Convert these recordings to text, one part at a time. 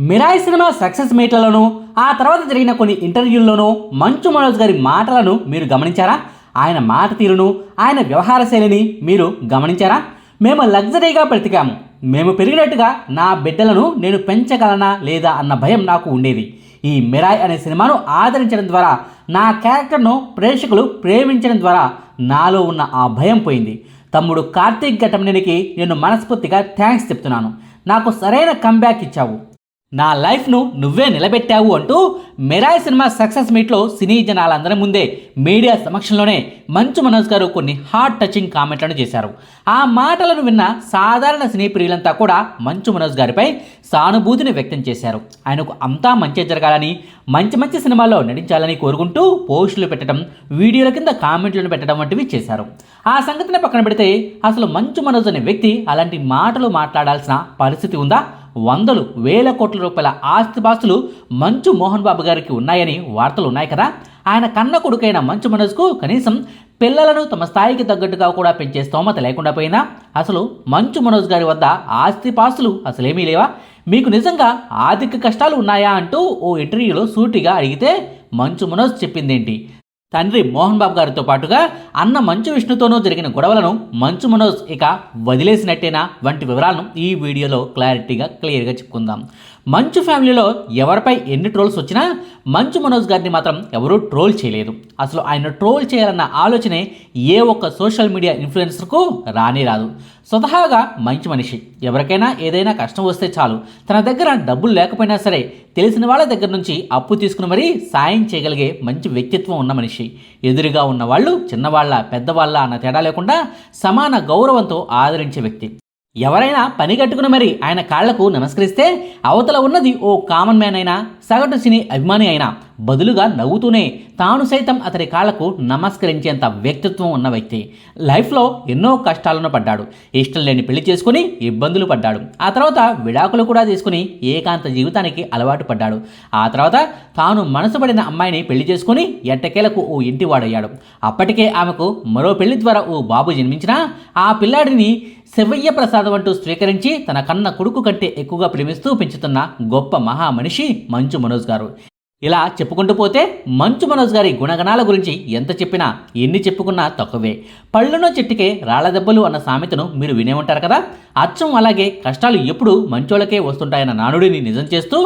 Mirai cinema success మీట్లలోనూ ఆ తర్వాత జరిగిన కొన్ని ఇంటర్వ్యూల్లోనూ మంచు మనోజ్ గారి మాటలను మీరు గమనించారా? ఆయన మాట తీరును ఆయన వ్యవహార శైలిని మీరు గమనించారా? మేము లగ్జరీగా బ్రతికాము. మేము పెరిగినట్టుగా నా బిడ్డలను నేను పెంచగలనా లేదా అన్న భయం నాకు ఉండేది. ఈ మిరాయ్ అనే సినిమాను ఆదరించడం ద్వారా నా క్యారెక్టర్ను ప్రేక్షకులు ప్రేమించడం ద్వారా నాలో ఉన్న ఆ భయం పోయింది. తమ్ముడు కార్తీక్ ఘటమనేనికి నేను మనస్ఫూర్తిగా థ్యాంక్స్ చెప్తున్నాను. నాకు సరైన కంబ్యాక్ ఇచ్చావు. నా లైఫ్ను నువ్వే నిలబెట్టావు అంటూ మిరాయ్ సినిమా సక్సెస్ మీట్లో సినీ జనాలందరి ముందే మీడియా సమక్షంలోనే మంచు మనోజ్ గారు కొన్ని హార్ట్ టచింగ్ కామెంట్లను చేశారు. ఆ మాటలను విన్న సాధారణ సినీ ప్రియులంతా కూడా మంచు మనోజ్ గారిపై సానుభూతిని వ్యక్తం చేశారు. ఆయనకు అంతా మంచి జరగాలని మంచి మంచి సినిమాల్లో నటించాలని కోరుకుంటూ పోస్టులు పెట్టడం వీడియోల కింద కామెంట్లను పెట్టడం వంటివి చేశారు. ఆ సంగతిని పక్కన పెడితే అసలు మంచు మనోజ్ అనే వ్యక్తి అలాంటి మాటలు మాట్లాడాల్సిన పరిస్థితి ఉందా? వందలు వేల కోట్ల రూపాయల ఆస్తిపాస్తులు మంచు మోహన్ బాబు గారికి ఉన్నాయని వార్తలు ఉన్నాయి కదా. ఆయన కన్న కొడుకైన మంచు మనోజ్కు కనీసం పిల్లలను తమ స్థాయికి తగ్గట్టుగా కూడా పెంచే స్తోమత లేకుండా పోయినా. అసలు మంచు మనోజ్ గారి వద్ద ఆస్తిపాస్తులు అసలేమీ లేవా? మీకు నిజంగా ఆర్థిక కష్టాలు ఉన్నాయా అంటూ ఓ ఇంటర్వ్యూలో సూటిగా అడిగితే మంచు మనోజ్ చెప్పిందేంటి? తండ్రి మోహన్ బాబు గారితో పాటుగా అన్న మంచు విష్ణుతోనూ జరిగిన గొడవలను మంచు మనోజ్ ఇక వదిలేసినట్టేనా వంటి వివరాలను ఈ వీడియోలో క్లారిటీగా క్లియర్గా చెప్పుకుందాం. మంచు ఫ్యామిలీలో ఎవరిపై ఎన్ని ట్రోల్స్ వచ్చినా మంచు మనోజ్ గారిని మాత్రం ఎవరూ ట్రోల్ చేయలేదు. అసలు ఆయన ట్రోల్ చేయాలన్న ఆలోచనే ఏ ఒక్క సోషల్ మీడియా ఇన్ఫ్లుయెన్సర్కు రానే రాదు. స్వతహాగా మంచి మనిషి. ఎవరికైనా ఏదైనా కష్టం వస్తే చాలు. తన దగ్గర డబ్బులు లేకపోయినా సరే తెలిసిన వాళ్ళ దగ్గర నుంచి అప్పు తీసుకుని మరీ సాయం చేయగలిగే మంచి వ్యక్తిత్వం ఉన్న మనిషి. ఎదురుగా ఉన్న వాళ్ళు చిన్నవాళ్ళ పెద్దవాళ్ళ అన్న తేడా లేకుండా సమాన గౌరవంతో ఆదరించే వ్యక్తి. ఎవరైనా పని కట్టుకుని మరి ఆయన కాళ్ళకు నమస్కరిస్తే అవతల ఉన్నది ఓ కామన్ మ్యాన్ అయినా సగటు సినీ అభిమాని అయినా బదులుగా నవ్వుతూనే తాను సైతం అతడి కాళ్ళకు నమస్కరించేంత వ్యక్తిత్వం ఉన్న వ్యక్తి. లైఫ్లో ఎన్నో కష్టాలను పడ్డాడు. ఇష్టం లేని పెళ్ళి చేసుకుని ఇబ్బందులు పడ్డాడు. ఆ తర్వాత విడాకులు కూడా తీసుకుని ఏకాంత జీవితానికి అలవాటు పడ్డాడు. ఆ తర్వాత తాను మనసుపడిన అమ్మాయిని పెళ్ళి చేసుకుని ఎట్టకేలకు ఓ ఇంటివాడయ్యాడు. అప్పటికే ఆమెకు మరో పెళ్ళి ద్వారా ఓ బాబు జన్మించినా ఆ పిల్లాడిని శివయ్య ప్రసాదం అంటూ స్వీకరించి తన కన్న కొడుకు కంటే ఎక్కువగా ప్రేమిస్తూ పెంచుతున్న గొప్ప మహా మనిషి మంచు మనోజ్ గారు. ఇలా చెప్పుకుంటూ పోతే మంచు మనోజ్ గారి గుణగణాల గురించి ఎంత చెప్పినా ఎన్ని చెప్పుకున్నా తక్కువే. పళ్ళునో చెట్టుకే రాళ్ళ దెబ్బలు అన్న సామెతను మీరు వినే ఉంటారు కదా? అచ్చం అలాగే కష్టాలు ఎప్పుడు మంచోళ్ళకే వస్తుంటాయన్న నానుడిని నిజం చేస్తూ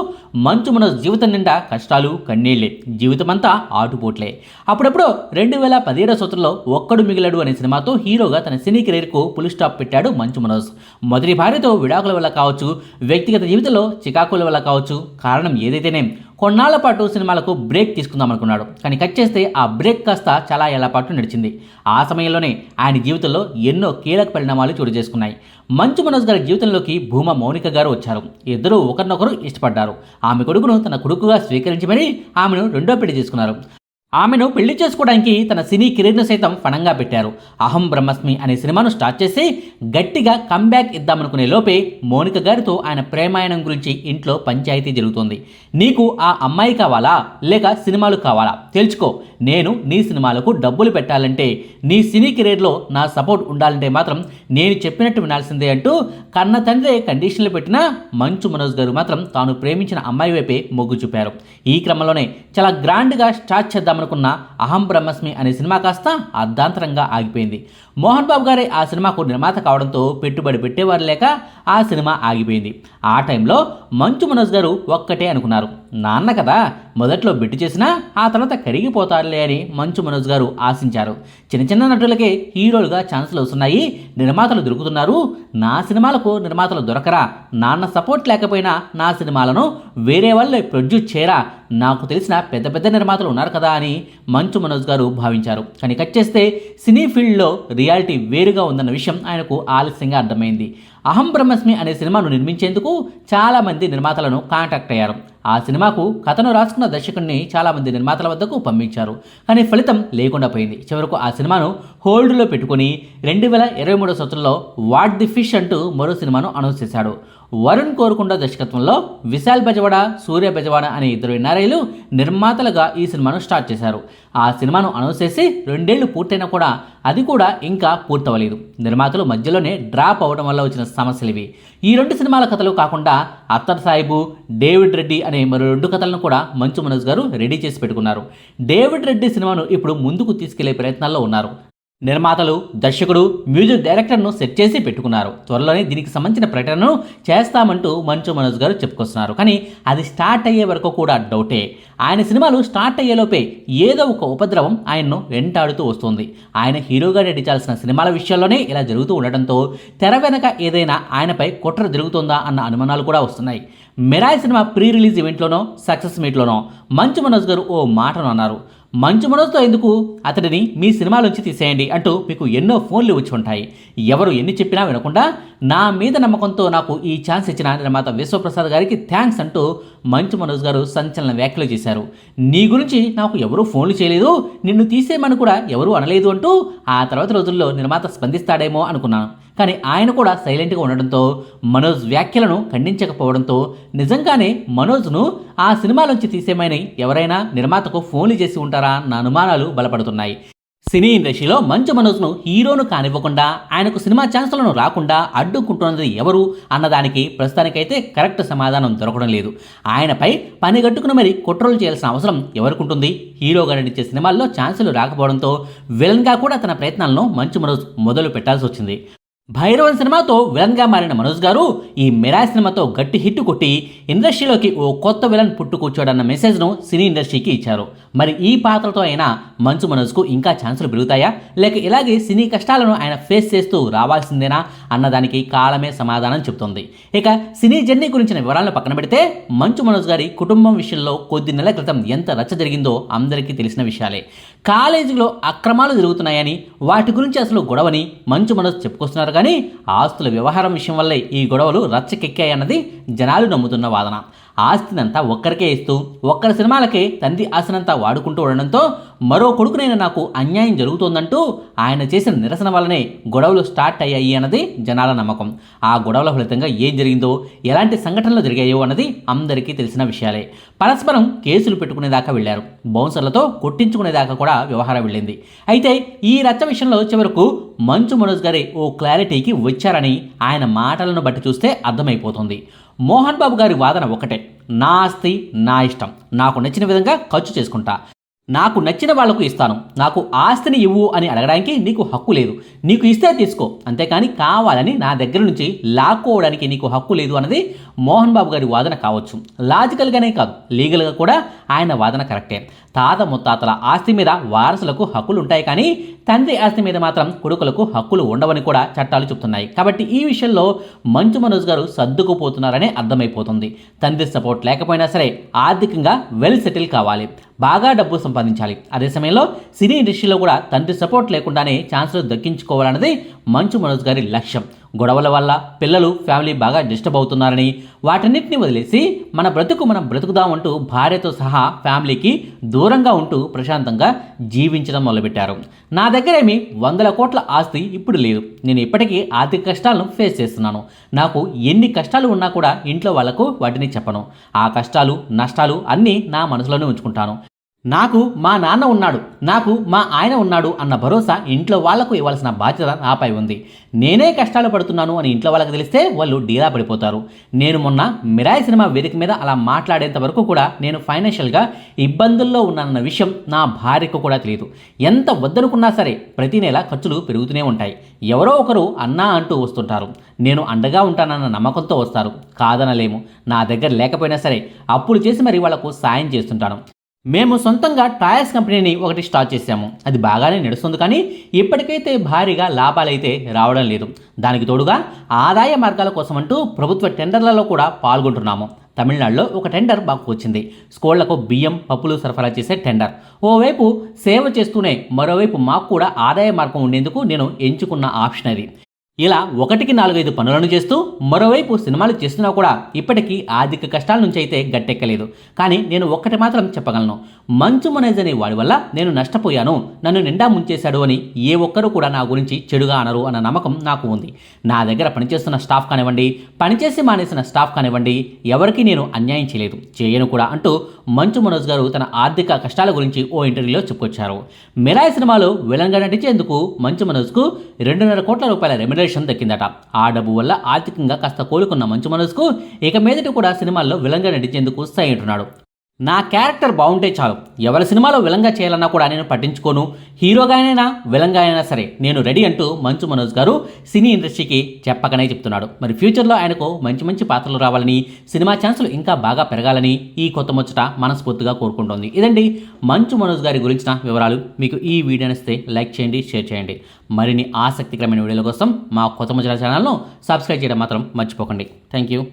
మంచు మనోజ్ జీవితం నిండా కష్టాలు కన్నీళ్ళే. జీవితమంతా ఆటుపోట్లే. అప్పుడప్పుడు రెండు వేల పదిహేడో సంవత్సరంలో ఒక్కడు మిగిలాడు అనే సినిమాతో హీరోగా తన సినీ కెరీర్కు పులి స్టాప్ పెట్టాడు మంచు మనోజ్. మొదటి భార్యతో విడాకుల వల్ల కావచ్చు వ్యక్తిగత జీవితంలో చికాకుల వల్ల కావచ్చు కారణం ఏదైతేనే? కొన్నాళ్ళ పాటు సినిమాలకు బ్రేక్ తీసుకుందాం అనుకున్నాడు. కానీ కట్ చేస్తే ఆ బ్రేక్ కాస్త చాలా ఏళ్ళ పాటు నడిచింది. ఆ సమయంలోనే ఆయన జీవితంలో ఎన్నో కీలక పరిణామాలు చోటు చేసుకున్నాయి. మంచు మనోజ్ గారి జీవితంలోకి భూమా మౌనిక గారు వచ్చారు. ఇద్దరూ ఒకరినొకరు ఇష్టపడ్డారు. ఆమె కొడుకును తన కొడుకుగా స్వీకరించమని ఆమెను రెండో పెళ్ళి చేసుకున్నారు. ఆమెను పెళ్ళి చేసుకోవడానికి తన సినీ కెరీర్ను సైతం ఫణంగా పెట్టారు. అహం బ్రహ్మస్మి అనే సినిమాను స్టార్ట్ చేసి గట్టిగా కంబ్యాక్ ఇద్దామనుకునే లోపే మౌనిక గారితో ఆయన ప్రేమాయణం గురించి ఇంట్లో పంచాయతీ జరుగుతుంది. నీకు ఆ అమ్మాయి కావాలా? లేక సినిమాలు కావాలా? తెలుసుకో నేను నీ సినిమాలకు డబ్బులు పెట్టాలంటే నీ సినీ కెరీర్లో నా సపోర్ట్ ఉండాలంటే మాత్రం నేను చెప్పినట్టు వినాల్సిందే అంటూ కన్న తండ్రి కండిషన్లు పెట్టినా మంచు మనోజ్ గారు మాత్రం తాను ప్రేమించిన అమ్మాయి వైపే మొగ్గు చూపారు. ఈ క్రమంలోనే చాలా గ్రాండ్గా స్టార్ట్ అనుకున్న అహం బ్రహ్మస్మి అనే సినిమా కాస్త అర్ధాంతరంగా ఆగిపోయింది. మోహన్ బాబు గారే ఆ సినిమాకు నిర్మాత కావడంతో పెట్టుబడి పెట్టేవారు లేక ఆ సినిమా ఆగిపోయింది. ఆ టైంలో మంచు మనోజ్ గారు ఒక్కటే అనుకున్నారు. నాన్న కదా మొదట్లో బిట్టు చేసినా ఆ తర్వాత కరిగిపోతారులే అని మంచు మనోజ్ గారు ఆశించారు. చిన్న చిన్న నటులకే హీరోలుగా ఛాన్సులు వస్తున్నాయి నిర్మాతలు దొరుకుతున్నారు. నా సినిమాలకు నిర్మాతలు దొరకరా నాన్న సపోర్ట్ లేకపోయినా నా సినిమాలను వేరే వాళ్ళు ప్రొడ్యూస్ చేయరా నాకు తెలిసిన పెద్ద పెద్ద నిర్మాతలు ఉన్నారు కదా అని మంచు మనోజ్ గారు భావించారు. కానీ కట్ చేస్తే సినీ ఫీల్డ్లో రియాలిటీ వేరుగా ఉందన్న విషయం ఆయనకు ఆలస్యంగా అర్థమైంది. అహం బ్రహ్మస్మి అనే సినిమాను నిర్మించేందుకు చాలామంది నిర్మాతలను కాంటాక్ట్ అయ్యారు. ఆ సినిమాకు కథను రాసుకున్న దర్శకుడిని చాలామంది నిర్మాతల వద్దకు పంపించారు. కానీ ఫలితం లేకుండా పోయింది. చివరకు ఆ సినిమాను హోల్డ్లో పెట్టుకుని రెండు వేల ఇరవై మూడో సంవత్సరంలో వాట్ ది ఫిష్ అంటూ మరో సినిమాను అనౌన్స్ చేశాడు. వరుణ్ కోరుకొండ దర్శకత్వంలో విశాల్ బెజవాడ సూర్య బెజవాడ అనే ఇద్దరు ఎన్ఆర్ఐలు నిర్మాతలుగా ఈ సినిమాను స్టార్ట్ చేశారు. ఆ సినిమాను అనౌన్స్ చేసి రెండేళ్ళు పూర్తయినా కూడా అది కూడా ఇంకా పూర్తవలేదు. నిర్మాతలు మధ్యలోనే డ్రాప్ అవడం వల్ల వచ్చిన సమస్యలు ఇవి ఈ రెండు సినిమాల కథలు కాకుండా అత్తర్ సాహిబు డేవిడ్ రెడ్డి అనే మరో రెండు కథలను కూడా మంచు మనోజ్ గారు రెడీ చేసి పెట్టుకున్నారు. డేవిడ్ రెడ్డి సినిమాను ఇప్పుడు ముందుకు తీసుకెళ్ళే ప్రయత్నాల్లో ఉన్నారు. నిర్మాతలు దర్శకుడు మ్యూజిక్ డైరెక్టర్ను సెట్ చేసి పెట్టుకున్నారు. త్వరలోనే దీనికి సంబంధించిన ప్రకటనను చేస్తామంటూ మంచు మనోజ్ గారు చెప్పుకొస్తున్నారు. కానీ అది స్టార్ట్ అయ్యే వరకు కూడా డౌటే. ఆయన సినిమాలు స్టార్ట్ అయ్యేలోపే ఏదో ఒక ఉపద్రవం ఆయన్ను వెంటాడుతూ వస్తుంది. ఆయన హీరోగా నటించాల్సిన సినిమాల విషయంలోనే ఇలా జరుగుతూ ఉండటంతో తెర వెనక ఏదైనా ఆయనపై కుట్ర జరుగుతుందా అన్న అనుమానాలు కూడా వస్తున్నాయి. మిరాయ్ సినిమా ప్రీ రిలీజ్ ఈవెంట్లోనో సక్సెస్ మీట్లోనో మంచు మనోజ్ గారు ఓ మాటను అన్నారు. మంచు మనోజ్తో ఎందుకు? అతడిని మీ సినిమాలోంచి తీసేయండి అంటూ మీకు ఎన్నో ఫోన్లు వచ్చి ఉంటాయి. ఎవరు ఎన్ని చెప్పినా వినకుండా నా మీద నమ్మకంతో నాకు ఈ ఛాన్స్ ఇచ్చిన నిర్మాత విశ్వప్రసాద్ గారికి థ్యాంక్స్ అంటూ మంచు మనోజ్ గారు సంచలన వ్యాఖ్యలు చేశారు. నీ గురించి నాకు ఎవరూ ఫోన్లు చేయలేదు నిన్ను తీసేయమని కూడా ఎవరూ అనలేదు అంటూ ఆ తర్వాత రోజుల్లో నిర్మాత స్పందిస్తాడేమో అనుకున్నాను. కానీ ఆయన కూడా సైలెంట్గా ఉండడంతో మనోజ్ వ్యాఖ్యలను ఖండించకపోవడంతో నిజంగానే మనోజ్ను ఆ సినిమాలోంచి తీసేమని ఎవరైనా నిర్మాతకు ఫోన్లు చేసి ఉంటారా అన్న అనుమానాలు బలపడుతున్నాయి. సినీ ఇండస్ట్రీలో మంచు మనోజ్ను హీరోను కానివ్వకుండా ఆయనకు సినిమా ఛాన్సులను రాకుండా అడ్డుకుంటున్నది ఎవరు అన్నదానికి ప్రస్తుతానికైతే కరెక్ట్ సమాధానం దొరకడం లేదు. ఆయనపై పని గట్టుకుని మరి కుట్రలు చేయాల్సిన అవసరం ఎవరికుంటుంది? హీరోగా నటించే సినిమాల్లో ఛాన్సులు రాకపోవడంతో విలన్గా కూడా తన ప్రయత్నాలను మంచు మనోజ్ మొదలు పెట్టాల్సి వచ్చింది. భైరవన్ సినిమాతో విలన్గా మారిన మనోజ్ గారు ఈ మిరాజ్ సినిమాతో గట్టి హిట్ కొట్టి ఇండస్ట్రీలోకి ఓ కొత్త విలన్ పుట్టుకొచ్చాడన్న మెసేజ్ను సినీ ఇండస్ట్రీకి ఇచ్చారు. మరి ఈ పాత్రతో అయినా మంచు మనోజ్కు ఇంకా ఛాన్సులు పెరుగుతాయా? లేక ఇలాగే సినీ కష్టాలను ఆయన ఫేస్ చేస్తూ రావాల్సిందేనా అన్నదానికి కాలమే సమాధానం చెబుతుంది. ఇక సినీ జర్నీ గురించిన వివరాలను పక్కన పెడితే మంచు మనోజ్ గారి కుటుంబం విషయంలో కొద్ది నెలల క్రితం ఎంత రచ్చ జరిగిందో అందరికీ తెలిసిన విషయాలే. కాలేజీలో అక్రమాలు జరుగుతున్నాయని వాటి గురించి అసలు గొడవని మంచు మనోజ్ చెప్పుకొస్తున్నారు కానీ ఆస్తుల వ్యవహారం విషయం వల్లే ఈ గొడవలు రచ్చకెక్కాయన్నది జనాలు నమ్ముతున్న వాదన. ఆస్తినంతా ఒక్కరికే ఇస్తూ ఒక్కరి సినిమాలకే తండ్రి ఆస్తినంతా వాడుకుంటూ ఉండడంతో మరో కొడుకునైన నాకు అన్యాయం జరుగుతోందంటూ ఆయన చేసిన నిరసన వల్లనే గొడవలు స్టార్ట్ అయ్యాయి అన్నది జనాల నమ్మకం. ఆ గొడవల ఫలితంగా ఏం జరిగిందో ఎలాంటి సంఘటనలు జరిగాయో అన్నది అందరికీ తెలిసిన విషయాలే. పరస్పరం కేసులు పెట్టుకునేదాకా వెళ్ళారు బౌన్సర్లతో కొట్టించుకునేదాకా కూడా వ్యవహారం వెళ్ళింది. అయితే ఈ రచ్చ విషయంలో చివరకు మంచు మనోజ్ గారి ఓ క్లారిటీకి వచ్చారని ఆయన మాటలను బట్టి చూస్తే అర్థమైపోతుంది. మోహన్ బాబు గారి వాదన ఒకటే నా ఆస్తి నా ఇష్టం. నాకు నచ్చిన విధంగా ఖర్చు చేసుకుంటా. నాకు నచ్చిన వాళ్ళకు ఇస్తాను. నాకు ఆస్తిని ఇవ్వు అని అడగడానికి నీకు హక్కు లేదు. నీకు ఇస్తే తీసుకో. అంతేకాని కావాలని నా దగ్గర నుంచి లాక్కోవడానికి నీకు హక్కు లేదు అన్నది మోహన్ బాబు గారి వాదన కావచ్చు. లాజికల్గానే కాదు. లీగల్గా కూడా ఆయన వాదన కరెక్టే. తాత ముత్తాతల ఆస్తి మీద వారసులకు హక్కులు ఉంటాయి కానీ తండ్రి ఆస్తి మీద మాత్రం కొడుకులకు హక్కులు ఉండవని కూడా చట్టాలు చెప్తున్నాయి. కాబట్టి ఈ విషయంలో మంచు మనోజ్ గారు సర్దుకుపోతున్నారనే అర్థమైపోతుంది. తండ్రి సపోర్ట్ లేకపోయినా సరే ఆర్థికంగా వెల్ సెటిల్ కావాలి. బాగా డబ్బు సంపాదించాలి. అదే సమయంలో సినీ ఇండస్ట్రీలో కూడా తండ్రి సపోర్ట్ లేకుండానే ఛాన్సులు దక్కించుకోవాలన్నది మంచు మనోజ్ గారి లక్ష్యం. గొడవల వల్ల పిల్లలు ఫ్యామిలీ బాగా డిస్టర్బ్ అవుతున్నారని వాటన్నిటిని వదిలేసి మన బ్రతుకు మనం బ్రతుకుదామంటూ భార్యతో సహా ఫ్యామిలీకి దూరంగా ఉంటూ ప్రశాంతంగా జీవించడం మొదలుపెట్టారు. నా దగ్గరేమి వందల కోట్ల ఆస్తి ఇప్పుడు లేదు. నేను ఇప్పటికీ ఆర్థిక కష్టాలను ఫేస్ చేస్తున్నాను. నాకు ఎన్ని కష్టాలు ఉన్నా కూడా ఇంట్లో వాళ్ళకు వాటిని చెప్పను. ఆ కష్టాలు నష్టాలు అన్నీ నా మనసులోనే ఉంచుకుంటాను. నాకు మా నాన్న ఉన్నాడు నాకు మా ఆయన ఉన్నాడు అన్న భరోసా ఇంట్లో వాళ్ళకు ఇవ్వాల్సిన బాధ్యత నాపై ఉంది. నేనే కష్టాలు పడుతున్నాను అని ఇంట్లో వాళ్ళకి తెలిస్తే వాళ్ళు డీలా పడిపోతారు. నేను మొన్న మిరాయి సినిమా వేదిక మీద అలా మాట్లాడేంత వరకు కూడా నేను ఫైనాన్షియల్గా ఇబ్బందుల్లో ఉన్నానన్న విషయం నా భార్యకు కూడా తెలియదు. ఎంత వద్దనుకున్నా సరే ప్రతి నెల ఖర్చులు పెరుగుతూనే ఉంటాయి. ఎవరో ఒకరు అన్నా అంటూ వస్తుంటారు. నేను అండగా ఉంటానన్న నమ్మకంతో వస్తారు. కాదనలేము. నా దగ్గర లేకపోయినా సరే అప్పులు చేసి మరి వాళ్ళకు సాయం చేస్తుంటాను. మేము సొంతంగా టైర్స్ కంపెనీని ఒకటి స్టార్ట్ చేశాము. అది బాగానే నడుస్తుంది కానీ ఇప్పటికైతే భారీగా లాభాలైతే రావడం లేదు. దానికి తోడుగా ఆదాయ మార్గాల కోసం అంటూ ప్రభుత్వ టెండర్లలో కూడా పాల్గొంటున్నాము. తమిళనాడులో ఒక టెండర్ మాకు వచ్చింది. స్కూళ్ళకు బియ్యం పప్పులు సరఫరా చేసే టెండర్. ఓవైపు సేవ చేస్తూనే మరోవైపు మాకు కూడా ఆదాయ మార్గం ఉండేందుకు నేను ఎంచుకున్న ఆప్షన్ అది ఇలా ఒకటికి నాలుగైదు పనులను చేస్తూ మరోవైపు సినిమాలు చేస్తున్నా కూడా ఇప్పటికీ ఆర్థిక కష్టాల నుంచి అయితే గట్టెక్కలేదు. కానీ నేను ఒక్కటి మాత్రం చెప్పగలను. మంచు మనోజ్ అనే వాడి వల్ల నేను నష్టపోయాను. నన్ను నిండా ముంచేశాడు అని ఏ ఒక్కరూ కూడా నా గురించి చెడుగా అనరు అన్న నమ్మకం నాకు ఉంది. నా దగ్గర పనిచేస్తున్న స్టాఫ్ కానివ్వండి పనిచేసి మానేసిన స్టాఫ్ కానివ్వండి ఎవరికీ నేను అన్యాయం చేయలేదు. చేయను కూడా అంటూ మంచు మనోజ్ గారు తన ఆర్థిక కష్టాల గురించి ఓ ఇంటర్వ్యూలో చెప్పుకొచ్చారు. మిరాయి సినిమాలో విలన్గా నటించేందుకు మంచు మనోజ్కు రెండున్నర కోట్ల రూపాయల రెమ్యునరేషన్ దక్కిందట. ఆ డబ్బు వల్ల ఆర్థికంగా కాస్త కోలుకున్న మంచు మనసుకు ఇక మీదటి కూడా సినిమాల్లో విలంగా నటించేందుకు సైంటున్నాడు నా క్యారెక్టర్ బాగుంటే చాలు. ఎవరి సినిమాలో విలంగా చేయాలన్నా కూడా నేను పట్టించుకోను. హీరోగా అయినా విలంగా అయినా సరే నేను రెడీ అంటూ మంచు మనోజ్ గారు సినీ ఇండస్ట్రీకి చెప్పకనే చెప్తున్నాడు. మరి ఫ్యూచర్లో ఆయనకు మంచి మంచి పాత్రలు రావాలని సినిమా ఛాన్సులు ఇంకా బాగా పెరగాలని ఈ కొత్త ముచ్చట మనస్ఫూర్తిగా కోరుకుంటోంది. ఇదండి మంచు మనోజ్ గారి గురించిన వివరాలు. మీకు ఈ వీడియో నచ్చితే లైక్ చేయండి షేర్ చేయండి. మరిన్ని ఆసక్తికరమైన వీడియోల కోసం మా కొత్త ముచ్చట ఛానల్ను సబ్స్క్రైబ్ చేయడం మాత్రం మర్చిపోకండి. Thank you.